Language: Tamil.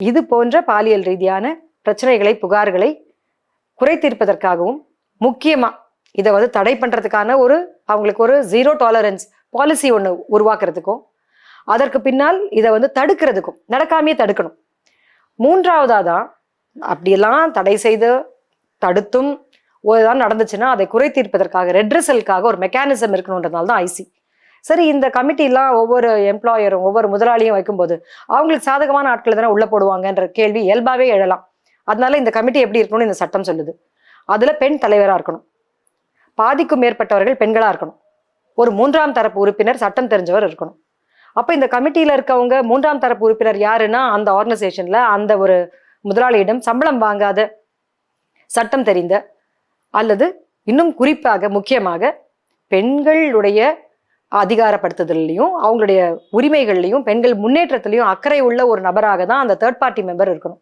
இது போன்ற பாலியல் ரீதியான பிரச்சனைகளை புகார்களை குறைத்தீர்ப்பதற்காகவும் முக்கியமாக இதை வந்து தடை பண்ணுறதுக்கான ஒரு அவங்களுக்கு ஒரு ஜீரோ டாலரன்ஸ் பாலிசி ஒன்று உருவாக்குறதுக்கும் அதற்கு பின்னால் இதை வந்து தடுக்கிறதுக்கும் நடக்காமையே தடுக்கணும். மூன்றாவதாக தான் அப்படியெல்லாம் தடை செய்து தடுத்தும் ஏதாவது நடந்துச்சுன்னா அதை குறை தீர்ப்பதற்காக ரெட்ரஸலுக்காக ஒரு மெக்கானிசம் இருக்கணுன்றதுனால தான் ஐசி சரி இந்த கமிட்டிலாம் ஒவ்வொரு எம்ப்ளாயரும் ஒவ்வொரு முதலாளியும் வைக்கும்போது அவங்களுக்கு சாதகமான ஆட்களை தானே உள்ள போடுவாங்கன்ற கேள்வி இயல்பாகவே எழலாம். அதனால இந்த கமிட்டி எப்படி இருக்கணும்னு இந்த சட்டம் சொல்லுது. அதில் பெண் தலைவராக இருக்கணும். பாதிக்கும் மேற்பட்டவர்கள் பெண்களாக இருக்கணும். ஒரு மூன்றாம் தரப்பு உறுப்பினர் சட்டம் தெரிஞ்சவர் இருக்கணும். அப்போ இந்த கமிட்டியில் இருக்கவங்க மூன்றாம் தரப்பு உறுப்பினர் யாருன்னா அந்த ஆர்கனைசேஷனில் அந்த ஒரு முதலாளியிடம் சம்பளம் வாங்காத சட்டம் தெரிந்த அல்லது இன்னும் குறிப்பாக முக்கியமாக பெண்களுடைய அதிகாரப்படுத்துதல்லையும் அவங்களுடைய உரிமைகள்லையும் பெண்கள் முன்னேற்றத்திலையும் அக்கறை உள்ள ஒரு நபராக தான் அந்த தேர்ட் பார்ட்டி மெம்பர் இருக்கணும்.